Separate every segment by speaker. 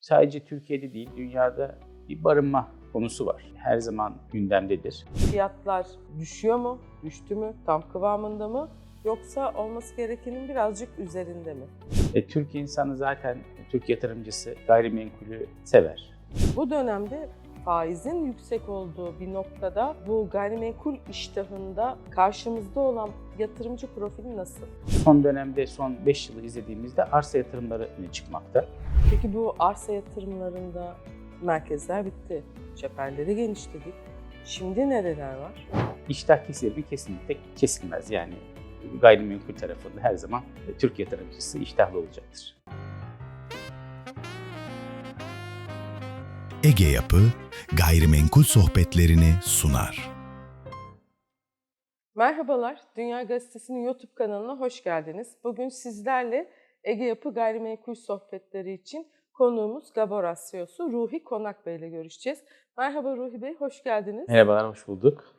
Speaker 1: sadece Türkiye'de değil dünyada bir barınma konusu var. Her zaman gündemdedir.
Speaker 2: Fiyatlar düşüyor mu? Düştü mü? Tam kıvamında mı? Yoksa olması gerekenin birazcık üzerinde mi?
Speaker 1: E, Türk insanı zaten, Türk yatırımcısı gayrimenkulü sever.
Speaker 2: Bu dönemde faizin yüksek olduğu bir noktada bu gayrimenkul iştahında karşımızda olan yatırımcı profili nasıl?
Speaker 1: Son dönemde son 5 yılı izlediğimizde arsa yatırımları öne çıkmakta.
Speaker 2: Peki bu arsa yatırımlarında merkezler bitti. Çeperleri genişledik. Şimdi nereler var?
Speaker 1: İştah kesilir mi? Kesinlikle kesilmez. Yani gayrimenkul tarafında her zaman e, Türk yatırımcısı iştahlı olacaktır.
Speaker 3: Ege Yapı gayrimenkul sohbetlerini sunar.
Speaker 2: Merhabalar, Dünya Gazetesi'nin YouTube kanalına hoş geldiniz. Bugün sizlerle Ege Yapı Gayrimenkul Sohbetleri için konuğumuz Gabor CEO'su Ruhi Konak Bey ile görüşeceğiz. Merhaba Ruhi Bey, hoş geldiniz.
Speaker 1: Merhabalar, hoş bulduk.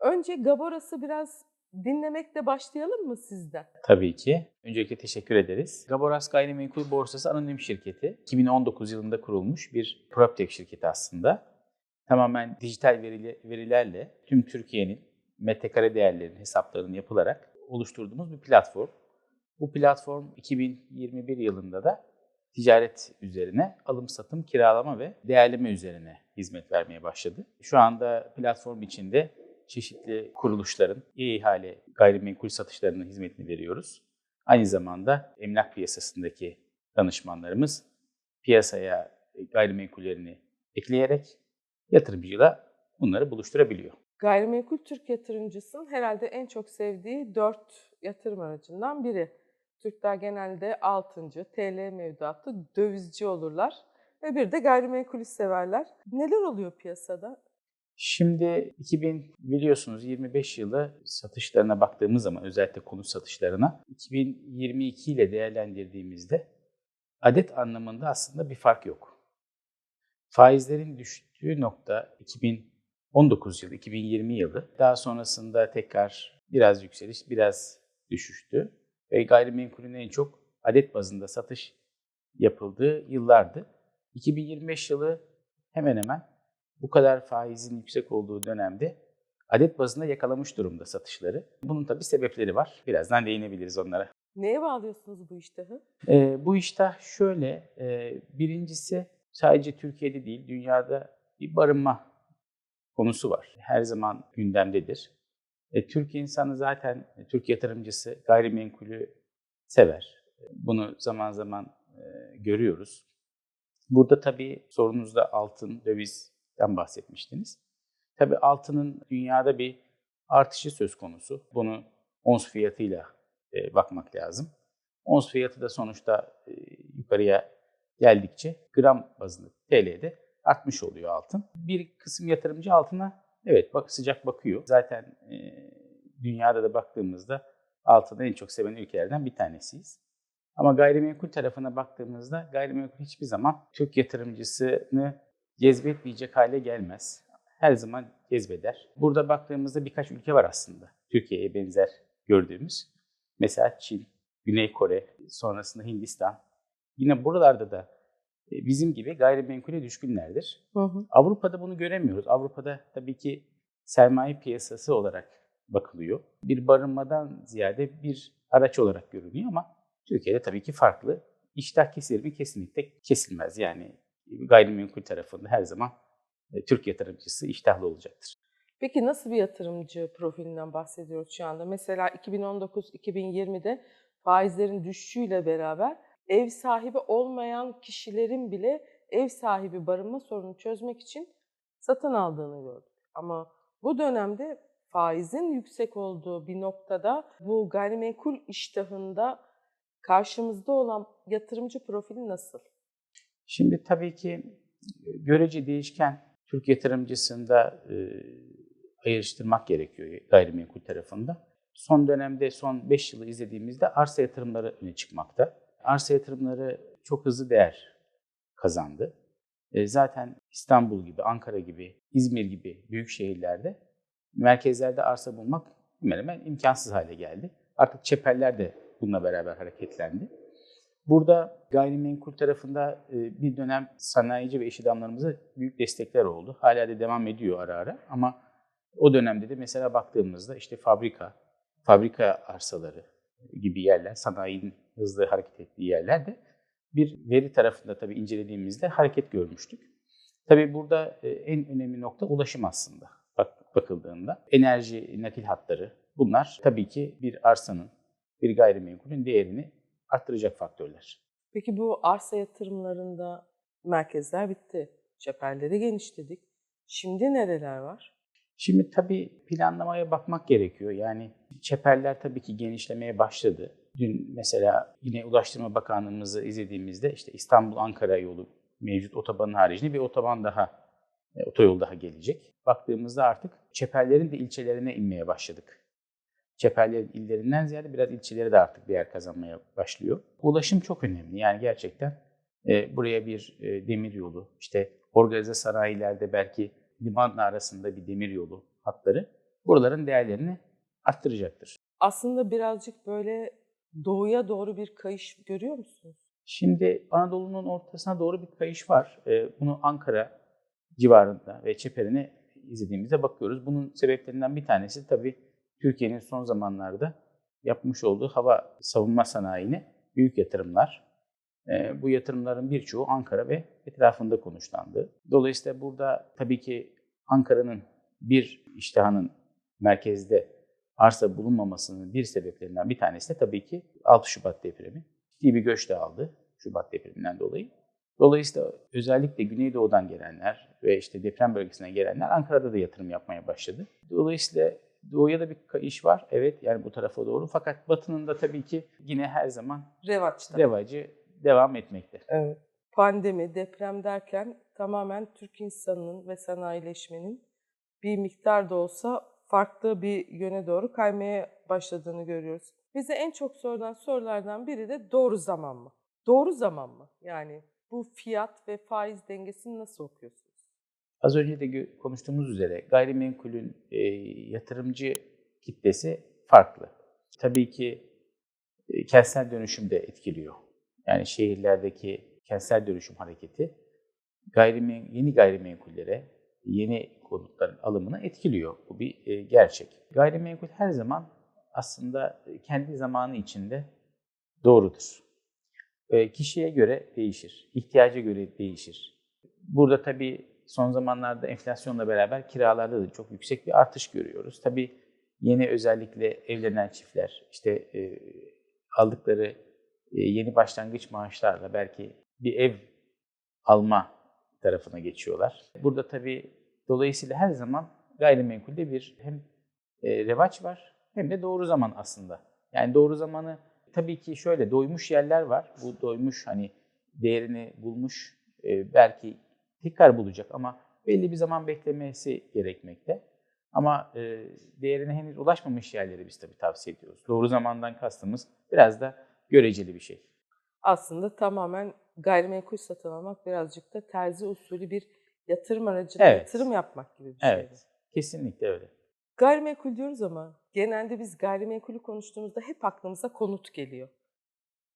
Speaker 2: Önce Gaboras'ı biraz dinlemekle başlayalım mı sizden?
Speaker 1: Tabii ki. Öncelikle teşekkür ederiz. Gaboras Gayrimenkul Borsası Anonim Şirketi 2019 yılında kurulmuş bir PropTech şirketi aslında. Tamamen dijital verilerle tüm Türkiye'nin metrekare değerlerinin hesaplarının yapılarak oluşturduğumuz bir platform. Bu platform 2021 yılında da ticaret üzerine alım satım, kiralama ve değerleme üzerine hizmet vermeye başladı. Şu anda platform içinde çeşitli kuruluşların ihale gayrimenkul satışlarının hizmetini veriyoruz. Aynı zamanda emlak piyasasındaki danışmanlarımız piyasaya gayrimenkullerini ekleyerek yatırımcıyla bunları buluşturabiliyor.
Speaker 2: Gayrimenkul Türk yatırımcısının herhalde en çok sevdiği dört yatırım aracından biri. Türkler genelde altıncı, TL mevduatı, dövizci olurlar ve bir de gayrimenkulü severler. Neler oluyor piyasada?
Speaker 1: Şimdi 2000 biliyorsunuz 25 yılı satışlarına baktığımız zaman özellikle konut satışlarına 2022 ile değerlendirdiğimizde adet anlamında aslında bir fark yok. Faizlerin düştüğü nokta 2019 yılı, 2020 yılı. Daha sonrasında tekrar biraz yükseliş, biraz düşüştü. Ve gayrimenkulün en çok adet bazında satış yapıldığı yıllardı. 2025 yılı hemen hemen bu kadar faizin yüksek olduğu dönemde adet bazında yakalamış durumda satışları. Bunun tabii sebepleri var. Birazdan değinebiliriz onlara.
Speaker 2: Neye bağlıyorsunuz bu iştahı?
Speaker 1: Ee, bu iştah şöyle, e, birincisi sadece Türkiye'de değil, dünyada bir barınma konusu var. Her zaman gündemdedir. E, Türk insanı zaten, e, Türk yatırımcısı gayrimenkulü sever. Bunu zaman zaman e, görüyoruz. Burada tabii sorunuzda altın, dövizden bahsetmiştiniz. Tabii altının dünyada bir artışı söz konusu. Bunu ons fiyatıyla e, bakmak lazım. Ons fiyatı da sonuçta e, yukarıya geldikçe gram bazında TL'de artmış oluyor altın. Bir kısım yatırımcı altına evet bak sıcak bakıyor. Zaten e, dünyada da baktığımızda altını en çok seven ülkelerden bir tanesiyiz. Ama gayrimenkul tarafına baktığımızda gayrimenkul hiçbir zaman Türk yatırımcısını cezbetmeyecek hale gelmez. Her zaman cezbeder. Burada baktığımızda birkaç ülke var aslında. Türkiye'ye benzer gördüğümüz. Mesela Çin, Güney Kore, sonrasında Hindistan. Yine buralarda da e, bizim gibi gayrimenkule düşkünlerdir.
Speaker 2: Hı hı.
Speaker 1: Avrupa'da bunu göremiyoruz. Avrupa'da tabii ki sermaye piyasası olarak bakılıyor. Bir barınmadan ziyade bir araç olarak görülüyor ama Türkiye'de tabii ki farklı. İştah kesilir mi? Kesinlikle kesilmez. Yani gayrimenkul tarafında her zaman e, Türk yatırımcısı iştahlı olacaktır.
Speaker 2: Peki nasıl bir yatırımcı profilinden bahsediyoruz şu anda? Mesela 2019-2020'de faizlerin düşüşüyle beraber ev sahibi olmayan kişilerin bile ev sahibi barınma sorununu çözmek için satın aldığını gördük. Ama bu dönemde faizin yüksek olduğu bir noktada bu gayrimenkul iştahında karşımızda olan yatırımcı profili nasıl?
Speaker 1: Şimdi tabii ki e, görece değişken Türk yatırımcısında e, ayrıştırmak gerekiyor gayrimenkul tarafında. Son dönemde son 5 yılı izlediğimizde arsa yatırımları öne çıkmakta. Arsa yatırımları çok hızlı değer kazandı. E, zaten İstanbul gibi, Ankara gibi, İzmir gibi büyük şehirlerde merkezlerde arsa bulmak hemen hemen imkansız hale geldi. Artık çeperler de bununla beraber hareketlendi. Burada gayrimenkul tarafında e, bir dönem sanayici ve iş adamlarımıza büyük destekler oldu. Hala da devam ediyor ara ara ama o dönemde de mesela baktığımızda işte fabrika, fabrika arsaları gibi yerler, sanayinin hızlı hareket ettiği yerlerde bir veri tarafında tabii incelediğimizde hareket görmüştük. Tabii burada e, en önemli nokta ulaşım aslında bak, bakıldığında. Enerji, nakil hatları bunlar tabii ki bir arsanın, bir gayrimenkulün değerini arttıracak faktörler.
Speaker 2: Peki bu arsa yatırımlarında merkezler bitti. Çeperleri genişledik. Şimdi nereler var?
Speaker 1: Şimdi tabii planlamaya bakmak gerekiyor. Yani çeperler tabii ki genişlemeye başladı. Dün mesela yine Ulaştırma Bakanlığımızı izlediğimizde işte İstanbul-Ankara yolu mevcut otobanın haricinde bir otoban daha, e, otoyol daha gelecek. Baktığımızda artık çeperlerin de ilçelerine inmeye başladık. Çeperlerin illerinden ziyade biraz ilçeleri de artık değer kazanmaya başlıyor. Ulaşım çok önemli. Yani gerçekten e, buraya bir e, demir yolu, işte organize sanayilerde belki limanla arasında bir demir yolu hatları buraların değerlerini arttıracaktır.
Speaker 2: Aslında birazcık böyle doğuya doğru bir kayış görüyor musunuz?
Speaker 1: Şimdi Anadolu'nun ortasına doğru bir kayış var. Ee, bunu Ankara civarında ve çeperini izlediğimizde bakıyoruz. Bunun sebeplerinden bir tanesi tabii Türkiye'nin son zamanlarda yapmış olduğu hava savunma sanayine büyük yatırımlar. Ee, bu yatırımların birçoğu Ankara ve etrafında konuşlandı. Dolayısıyla burada tabii ki Ankara'nın bir iştahının merkezde arsa bulunmamasının bir sebeplerinden bir tanesi de tabii ki 6 Şubat depremi. Ciddi bir göç de aldı Şubat depreminden dolayı. Dolayısıyla özellikle Güneydoğu'dan gelenler ve işte deprem bölgesinden gelenler Ankara'da da yatırım yapmaya başladı. Dolayısıyla doğuya da bir kayış var. Evet yani bu tarafa doğru. Fakat batının da tabii ki yine her zaman
Speaker 2: Revaçta.
Speaker 1: revacı devam etmekte.
Speaker 2: Evet. Pandemi, deprem derken tamamen Türk insanının ve sanayileşmenin bir miktar da olsa farklı bir yöne doğru kaymaya başladığını görüyoruz. Bize en çok sorulan sorulardan biri de doğru zaman mı? Doğru zaman mı? Yani bu fiyat ve faiz dengesini nasıl okuyorsunuz?
Speaker 1: Az önce de konuştuğumuz üzere gayrimenkulün e, yatırımcı kitlesi farklı. Tabii ki e, kentsel dönüşüm de etkiliyor. Yani şehirlerdeki kentsel dönüşüm hareketi gayrimen yeni gayrimenkullere, yeni konutların alımını etkiliyor. Bu bir e, gerçek. Gayrimenkul her zaman aslında e, kendi zamanı içinde doğrudur. E, kişiye göre değişir, ihtiyaca göre değişir. Burada tabii son zamanlarda enflasyonla beraber kiralarda da çok yüksek bir artış görüyoruz. Tabii yeni özellikle evlenen çiftler işte e, aldıkları e, yeni başlangıç maaşlarla belki bir ev alma tarafına geçiyorlar. Burada tabii dolayısıyla her zaman gayrimenkulde bir hem e, revaç var hem de doğru zaman aslında. Yani doğru zamanı tabii ki şöyle doymuş yerler var. Bu doymuş hani değerini bulmuş e, belki tekrar bulacak ama belli bir zaman beklemesi gerekmekte. Ama e, değerine henüz ulaşmamış yerleri biz tabii tavsiye ediyoruz. Doğru zamandan kastımız biraz da göreceli bir şey.
Speaker 2: Aslında tamamen gayrimenkul satın almak birazcık da terzi usulü bir yatırım aracına
Speaker 1: Evet.
Speaker 2: yatırım yapmak gibi bir şey.
Speaker 1: Evet, kesinlikle öyle.
Speaker 2: Gayrimenkul diyoruz ama genelde biz gayrimenkulü konuştuğumuzda hep aklımıza konut geliyor.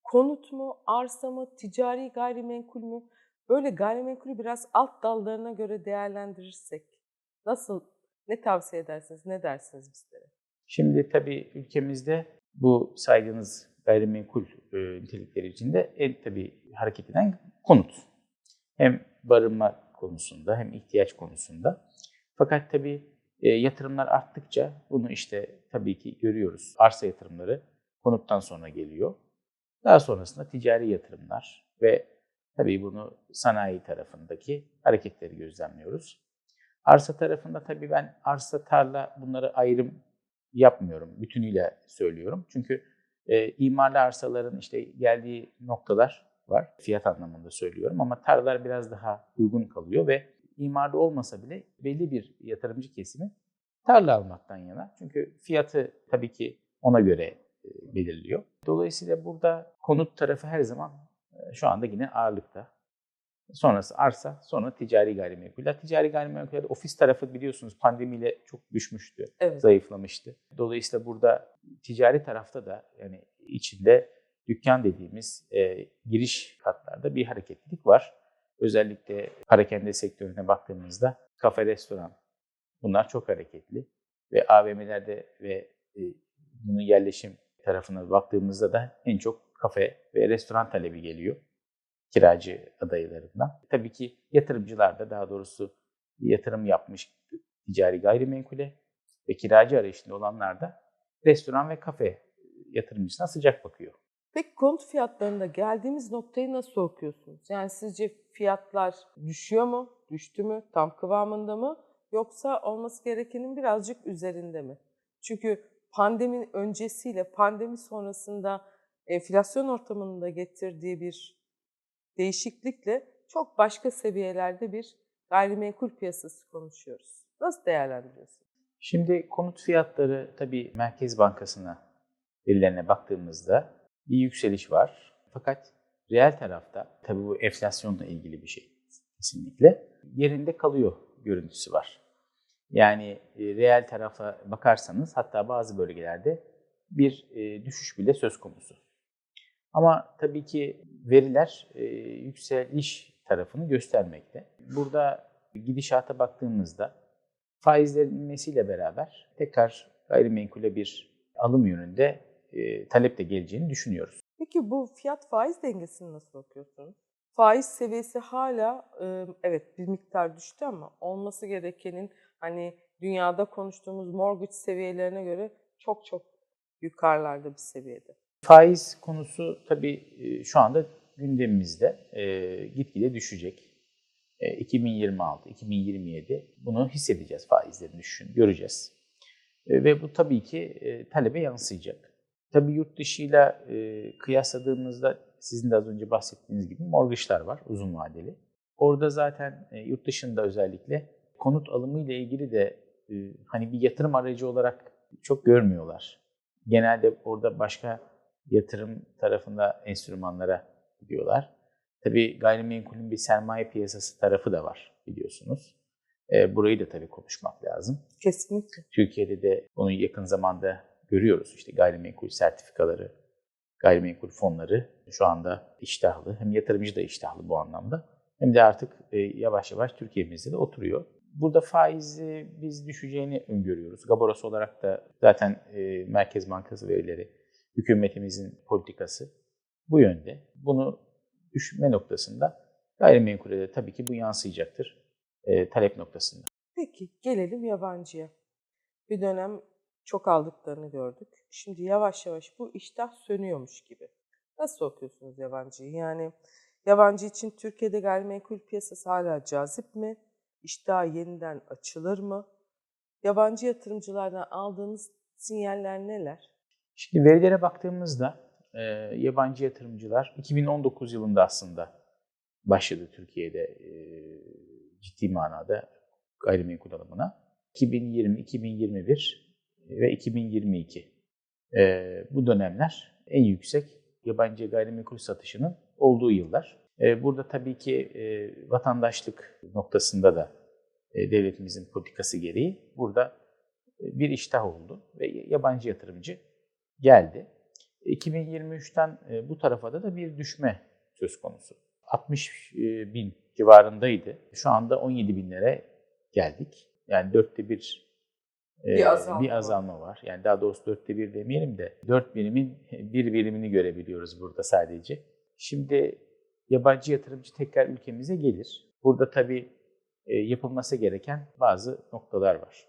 Speaker 2: Konut mu, arsa mı, ticari gayrimenkul mü? Böyle gayrimenkulü biraz alt dallarına göre değerlendirirsek nasıl, ne tavsiye edersiniz, ne dersiniz bizlere?
Speaker 1: Şimdi tabii ülkemizde bu saydığınız gayrimenkul e, nitelikleri içinde en tabii hareket eden konut. Hem barınma konusunda hem ihtiyaç konusunda. Fakat tabii e, yatırımlar arttıkça bunu işte tabii ki görüyoruz. Arsa yatırımları konuttan sonra geliyor. Daha sonrasında ticari yatırımlar ve tabii bunu sanayi tarafındaki hareketleri gözlemliyoruz. Arsa tarafında tabii ben arsa, tarla bunları ayrım yapmıyorum. Bütünüyle söylüyorum. Çünkü e, imarlı arsaların işte geldiği noktalar var. Fiyat anlamında söylüyorum ama tarlalar biraz daha uygun kalıyor ve imarlı olmasa bile belli bir yatırımcı kesimi tarla almaktan yana. Çünkü fiyatı tabii ki ona göre e, belirliyor. Dolayısıyla burada konut tarafı her zaman şu anda yine ağırlıkta. Sonrası arsa, sonra ticari gayrimenkuller. Ticari gayrimenkullerde ofis tarafı biliyorsunuz pandemiyle çok düşmüştü,
Speaker 2: Evet.
Speaker 1: zayıflamıştı. Dolayısıyla burada ticari tarafta da yani içinde dükkan dediğimiz e, giriş katlarda bir hareketlilik var. Özellikle parakende sektörüne baktığımızda kafe, restoran bunlar çok hareketli. Ve AVM'lerde ve e, bunun yerleşim tarafına baktığımızda da en çok kafe ve restoran talebi geliyor kiracı adaylarından. Tabii ki yatırımcılar da daha doğrusu yatırım yapmış ticari gayrimenkule ve kiracı arayışında olanlar da restoran ve kafe yatırımcısına sıcak bakıyor.
Speaker 2: Peki konut fiyatlarında geldiğimiz noktayı nasıl okuyorsunuz? Yani sizce fiyatlar düşüyor mu, düştü mü, tam kıvamında mı? Yoksa olması gerekenin birazcık üzerinde mi? Çünkü pandemi öncesiyle pandemi sonrasında enflasyon ortamında getirdiği bir değişiklikle çok başka seviyelerde bir gayrimenkul piyasası konuşuyoruz. Nasıl değerlendiriyorsunuz?
Speaker 1: Şimdi konut fiyatları tabii Merkez Bankası'na verilerine baktığımızda bir yükseliş var. Fakat reel tarafta tabii bu enflasyonla ilgili bir şey kesinlikle yerinde kalıyor görüntüsü var. Yani e, reel tarafa bakarsanız hatta bazı bölgelerde bir e, düşüş bile söz konusu. Ama tabii ki veriler e, yükseliş tarafını göstermekte. Burada gidişata baktığımızda faizlerin inmesiyle beraber tekrar gayrimenkule bir alım yönünde e, talep de geleceğini düşünüyoruz.
Speaker 2: Peki bu fiyat faiz dengesini nasıl okuyorsunuz? Faiz seviyesi hala e, evet bir miktar düştü ama olması gerekenin hani dünyada konuştuğumuz mortgage seviyelerine göre çok çok yukarılarda bir seviyede.
Speaker 1: Faiz konusu tabii e, şu anda gündemimizde e, gitgide düşecek. E, 2026, 2027 bunu hissedeceğiz faizlerin düşüşünü göreceğiz. E, ve bu tabii ki e, talebe yansıyacak. Tabii yurt dışıyla e, kıyasladığımızda sizin de az önce bahsettiğiniz gibi mortgage'lar var uzun vadeli. Orada zaten e, yurt dışında özellikle konut alımı ile ilgili de e, hani bir yatırım aracı olarak çok görmüyorlar. Genelde orada başka yatırım tarafında enstrümanlara gidiyorlar. Tabii gayrimenkulün bir sermaye piyasası tarafı da var biliyorsunuz. E, burayı da tabii konuşmak lazım.
Speaker 2: Kesinlikle.
Speaker 1: Türkiye'de de bunu yakın zamanda görüyoruz. İşte gayrimenkul sertifikaları, gayrimenkul fonları şu anda iştahlı. Hem yatırımcı da iştahlı bu anlamda. Hem de artık e, yavaş yavaş Türkiye'mizde de oturuyor. Burada faizi biz düşeceğini öngörüyoruz. Gaboros olarak da zaten e, Merkez Bankası verileri, hükümetimizin politikası bu yönde. Bunu düşme noktasında gayrimenkule de tabii ki bu yansıyacaktır e, talep noktasında.
Speaker 2: Peki gelelim yabancıya. Bir dönem çok aldıklarını gördük. Şimdi yavaş yavaş bu iştah sönüyormuş gibi. Nasıl okuyorsunuz yabancıyı? Yani yabancı için Türkiye'de gayrimenkul piyasası hala cazip mi? İştah yeniden açılır mı? Yabancı yatırımcılardan aldığınız sinyaller neler?
Speaker 1: Şimdi verilere baktığımızda e, yabancı yatırımcılar 2019 yılında aslında başladı Türkiye'de e, ciddi manada gayrimenkul alımına. 2020, 2021 ve 2022 e, bu dönemler en yüksek yabancı gayrimenkul satışının olduğu yıllar. E, burada tabii ki e, vatandaşlık noktasında da e, devletimizin politikası gereği burada bir iştah oldu ve yabancı yatırımcı geldi. 2023'ten e, bu tarafa da, da bir düşme söz konusu. 60 e, bin civarındaydı. Şu anda 17 binlere geldik. Yani dörtte bir e,
Speaker 2: Bir azalma
Speaker 1: bir
Speaker 2: var.
Speaker 1: azalma var. Yani daha doğrusu dörtte bir demeyelim de dört birimin bir birimini görebiliyoruz burada sadece. Şimdi yabancı yatırımcı tekrar ülkemize gelir. Burada tabii yapılması gereken bazı noktalar var.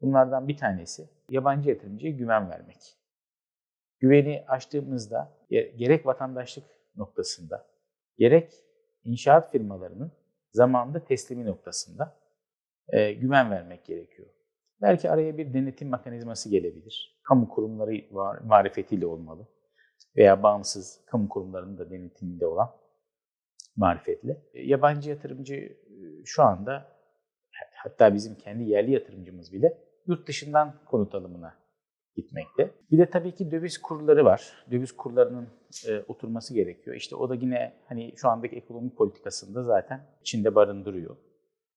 Speaker 1: Bunlardan bir tanesi yabancı yatırımcıya güven vermek. Güveni açtığımızda ge- gerek vatandaşlık noktasında, gerek inşaat firmalarının zamanında teslimi noktasında e, güven vermek gerekiyor. Belki araya bir denetim mekanizması gelebilir. Kamu kurumları var- marifetiyle olmalı veya bağımsız kamu kurumlarının da denetiminde olan marifetle. E, Yabancı yatırımcı e, şu anda hatta bizim kendi yerli yatırımcımız bile yurt dışından konut alımına gitmekte. Bir de tabii ki döviz kurları var. Döviz kurlarının e, oturması gerekiyor. İşte o da yine hani şu andaki ekonomi politikasında zaten içinde barındırıyor.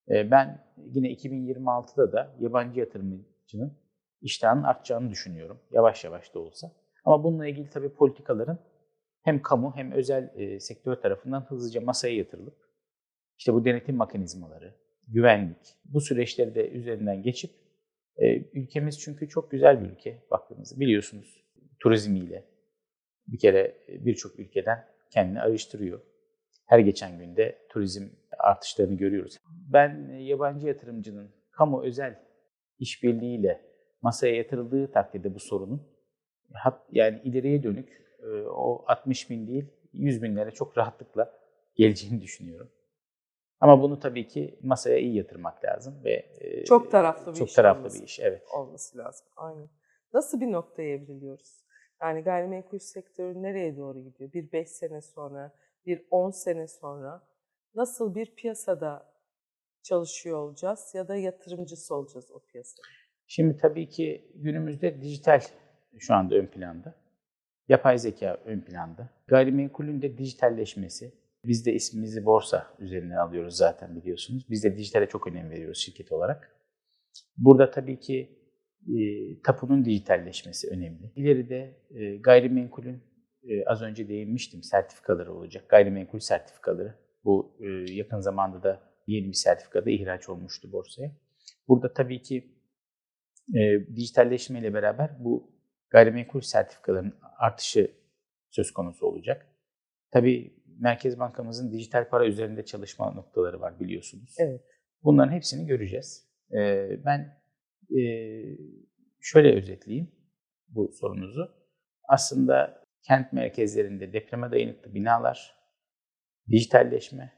Speaker 1: E, ben yine 2026'da da yabancı yatırımcının iştahının artacağını düşünüyorum. Yavaş yavaş da olsa. Ama bununla ilgili tabii politikaların hem kamu hem özel e, sektör tarafından hızlıca masaya yatırılıp işte bu denetim mekanizmaları, güvenlik bu süreçleri de üzerinden geçip e, ülkemiz çünkü çok güzel bir ülke baktığınızda biliyorsunuz turizmiyle bir kere e, birçok ülkeden kendini ayrıştırıyor. Her geçen günde turizm artışlarını görüyoruz. Ben e, yabancı yatırımcının kamu özel işbirliğiyle masaya yatırıldığı takdirde bu sorunun yani ileriye dönük e, o 60 bin değil 100 binlere çok rahatlıkla geleceğini düşünüyorum. Ama bunu tabii ki masaya iyi yatırmak lazım ve e,
Speaker 2: Çok taraflı bir
Speaker 1: çok
Speaker 2: iş
Speaker 1: taraflı
Speaker 2: olması.
Speaker 1: bir iş. Evet.
Speaker 2: olması lazım. Aynen. Nasıl bir noktaya evriliyoruz? Yani gayrimenkul sektörü nereye doğru gidiyor? Bir 5 sene sonra, bir 10 sene sonra nasıl bir piyasada çalışıyor olacağız ya da yatırımcısı olacağız o piyasada?
Speaker 1: Şimdi tabii ki günümüzde dijital şu anda ön planda. Yapay zeka ön planda. Gayrimenkulün de dijitalleşmesi. Biz de ismimizi borsa üzerinden alıyoruz zaten biliyorsunuz. Biz de dijitale çok önem veriyoruz şirket olarak. Burada tabii ki e, tapunun dijitalleşmesi önemli. İleride e, gayrimenkulün e, az önce değinmiştim sertifikaları olacak. Gayrimenkul sertifikaları. Bu e, yakın zamanda da yeni bir sertifikada ihraç olmuştu borsaya. Burada tabii ki e, dijitalleşmeyle beraber bu gayrimenkul sertifikalarının artışı söz konusu olacak. Tabii Merkez Bankamızın dijital para üzerinde çalışma noktaları var biliyorsunuz.
Speaker 2: Evet.
Speaker 1: Bunların hepsini göreceğiz. E, ben e, şöyle özetleyeyim bu sorunuzu. Aslında kent merkezlerinde depreme dayanıklı binalar, dijitalleşme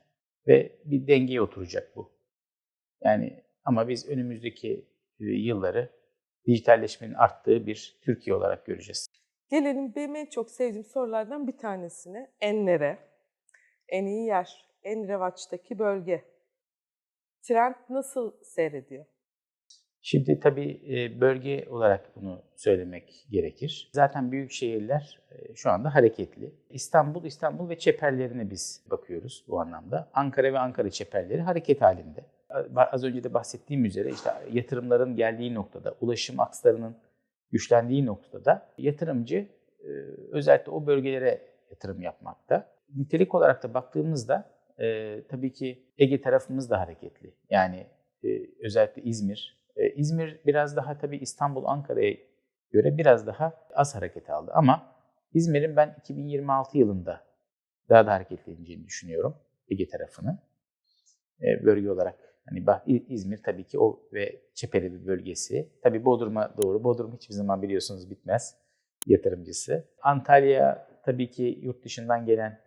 Speaker 1: ve bir dengeye oturacak bu. Yani ama biz önümüzdeki e, yılları dijitalleşmenin arttığı bir Türkiye olarak göreceğiz.
Speaker 2: Gelelim benim en çok sevdiğim sorulardan bir tanesine. Enlere, en iyi yer, en revaçtaki bölge. Trend nasıl seyrediyor?
Speaker 1: Şimdi tabii e, bölge olarak bunu söylemek gerekir. Zaten büyük şehirler e, şu anda hareketli. İstanbul, İstanbul ve çeperlerine biz bakıyoruz bu anlamda. Ankara ve Ankara çeperleri hareket halinde. Az önce de bahsettiğim üzere işte yatırımların geldiği noktada, ulaşım akslarının güçlendiği noktada yatırımcı e, özellikle o bölgelere yatırım yapmakta. Nitelik olarak da baktığımızda e, tabii ki Ege tarafımız da hareketli. Yani e, özellikle İzmir. E, İzmir biraz daha tabii İstanbul, Ankara'ya göre biraz daha az hareket aldı. Ama İzmir'in ben 2026 yılında daha da hareketleneceğini düşünüyorum Ege tarafını. E, bölge olarak Hani İzmir tabii ki o ve çeperi bir bölgesi. Tabii Bodrum'a doğru. Bodrum hiçbir zaman biliyorsunuz bitmez yatırımcısı. Antalya tabii ki yurt dışından gelen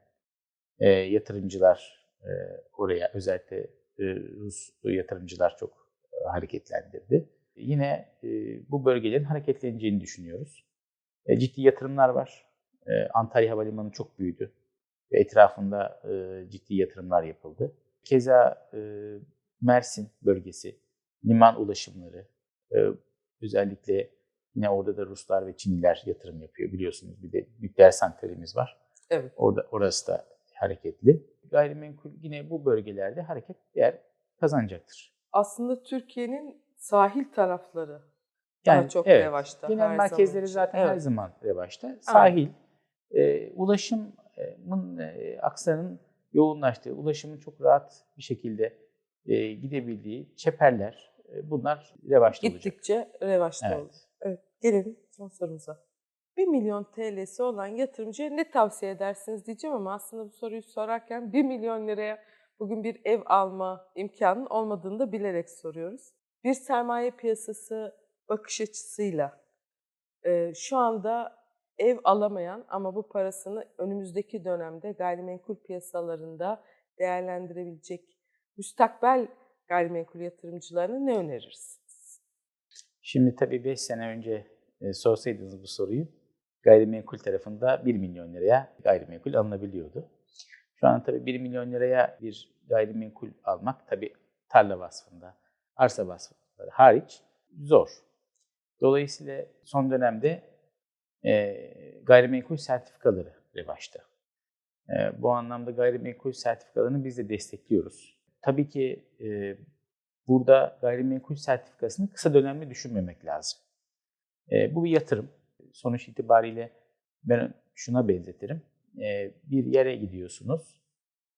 Speaker 1: e, yatırımcılar e, oraya özellikle e, Rus yatırımcılar çok e, hareketlendirdi. Yine e, bu bölgelerin hareketleneceğini düşünüyoruz. E, ciddi yatırımlar var. E, Antalya Havalimanı çok büyüdü ve etrafında e, ciddi yatırımlar yapıldı. Keza e, Mersin bölgesi, liman ulaşımları, e, özellikle yine orada da Ruslar ve Çinliler yatırım yapıyor biliyorsunuz. Bir de nükleer santralimiz var.
Speaker 2: Evet.
Speaker 1: Orada orası da hareketli. Gayrimenkul yine bu bölgelerde hareket değer kazanacaktır.
Speaker 2: Aslında Türkiye'nin sahil tarafları
Speaker 1: Yani
Speaker 2: daha çok
Speaker 1: evet,
Speaker 2: revaçta.
Speaker 1: Genel merkezleri
Speaker 2: zaman
Speaker 1: zaten
Speaker 2: Evet.
Speaker 1: her zaman revaçta. Sahil, e, ulaşımın e, akslarının yoğunlaştığı, ulaşımın çok rahat bir şekilde e, gidebildiği çeperler e, bunlar revaçta olacak.
Speaker 2: Gittikçe revaçta
Speaker 1: Evet.
Speaker 2: oldu. Evet. Gelelim son sorumuza. 1 milyon TL'si olan yatırımcıya ne tavsiye edersiniz diyeceğim ama aslında bu soruyu sorarken 1 milyon liraya bugün bir ev alma imkanının olmadığını da bilerek soruyoruz. Bir sermaye piyasası bakış açısıyla e, şu anda ev alamayan ama bu parasını önümüzdeki dönemde gayrimenkul piyasalarında değerlendirebilecek müstakbel gayrimenkul yatırımcılarına ne önerirsiniz?
Speaker 1: Şimdi tabii 5 sene önce e, sorsaydınız bu soruyu gayrimenkul tarafında 1 milyon liraya gayrimenkul alınabiliyordu. Şu an tabii 1 milyon liraya bir gayrimenkul almak tabii tarla vasfında, arsa vasfında hariç zor. Dolayısıyla son dönemde e, gayrimenkul sertifikaları revaçta. E, bu anlamda gayrimenkul sertifikalarını biz de destekliyoruz. Tabii ki e, burada gayrimenkul sertifikasını kısa dönemli düşünmemek lazım. E, bu bir yatırım. Sonuç itibariyle ben şuna benzetirim. e, bir yere gidiyorsunuz.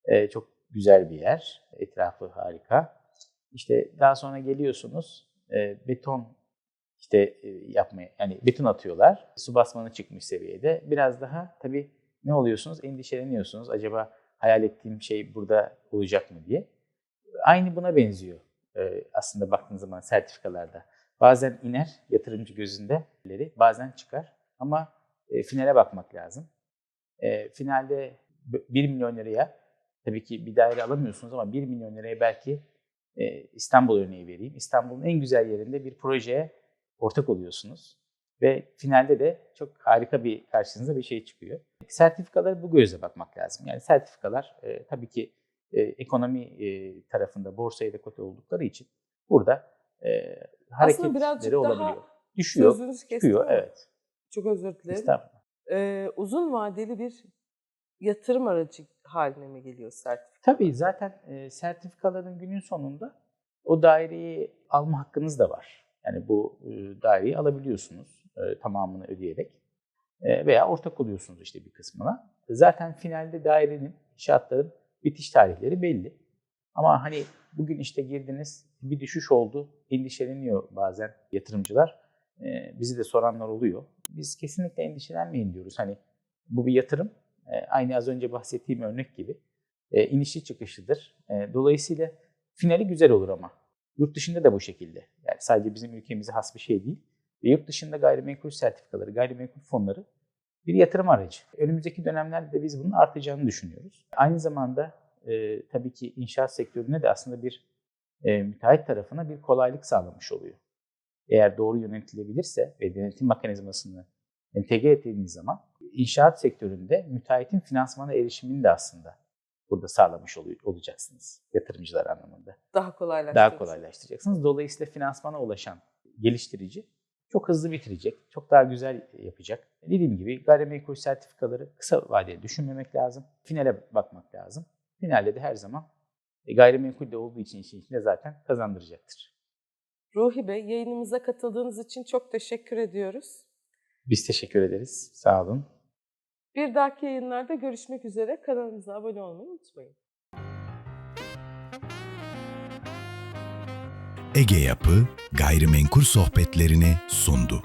Speaker 1: E, çok güzel bir yer. Etrafı harika. İşte daha sonra geliyorsunuz. e, beton işte e, yapmaya yani beton atıyorlar. Su basmanı çıkmış seviyede. Biraz daha tabii ne oluyorsunuz? Endişeleniyorsunuz. Acaba hayal ettiğim şey burada olacak mı diye. Aynı buna benziyor e, aslında baktığınız zaman sertifikalarda. Bazen iner yatırımcı gözünde, bazen çıkar. Ama e, finale bakmak lazım. E, finalde 1 milyon liraya tabii ki bir daire alamıyorsunuz ama 1 milyon liraya belki e, İstanbul örneği vereyim. İstanbul'un en güzel yerinde bir projeye ortak oluyorsunuz. Ve finalde de çok harika bir karşınıza bir şey çıkıyor. Sertifikalara bu gözle bakmak lazım. Yani sertifikalar e, tabii ki e, ekonomi e, tarafında borsaya da kote oldukları için burada e, hareketleri olabiliyor. Düşüyor, çıkıyor. Evet.
Speaker 2: Çok özür dilerim.
Speaker 1: Estağfurullah.
Speaker 2: Ee, uzun vadeli bir yatırım aracı haline mi geliyor sertifika?
Speaker 1: Tabii zaten e, sertifikaların günün sonunda o daireyi alma hakkınız da var. Yani bu e, daireyi alabiliyorsunuz e, tamamını ödeyerek E, veya ortak oluyorsunuz işte bir kısmına. Zaten finalde dairenin, inşaatların bitiş tarihleri belli. Ama hani bugün işte girdiniz bir düşüş oldu, endişeleniyor bazen yatırımcılar. E, bizi de soranlar oluyor. Biz kesinlikle endişelenmeyin diyoruz. Hani bu bir yatırım. E, aynı az önce bahsettiğim örnek gibi e, inişli çıkışlıdır. E, dolayısıyla finali güzel olur ama. Yurt dışında da bu şekilde. Yani sadece bizim ülkemize has bir şey değil. Ve yurt dışında gayrimenkul sertifikaları, gayrimenkul fonları bir yatırım aracı. Önümüzdeki dönemlerde de biz bunun artacağını düşünüyoruz. Aynı zamanda e, tabii ki inşaat sektörüne de aslında bir e, müteahhit tarafına bir kolaylık sağlamış oluyor. Eğer doğru yönetilebilirse ve denetim mekanizmasını entegre ettiğiniz zaman inşaat sektöründe müteahhitin finansmana erişimini de aslında burada sağlamış ol- olacaksınız yatırımcılar anlamında.
Speaker 2: Daha kolaylaştırıcı.
Speaker 1: Daha kolaylaştıracaksınız. Dolayısıyla finansmana ulaşan geliştirici çok hızlı bitirecek, çok daha güzel yapacak. Dediğim gibi gayrimenkul sertifikaları kısa vadeli düşünmemek lazım. Finale bakmak lazım. Finalde de her zaman e, gayrimenkul de olduğu için işin içinde zaten kazandıracaktır.
Speaker 2: Ruhi Bey yayınımıza katıldığınız için çok teşekkür ediyoruz.
Speaker 1: Biz teşekkür ederiz. Sağ olun.
Speaker 2: Bir dahaki yayınlarda görüşmek üzere. Kanalımıza abone olmayı unutmayın.
Speaker 3: Ege Yapı gayrimenkul sohbetlerini sundu.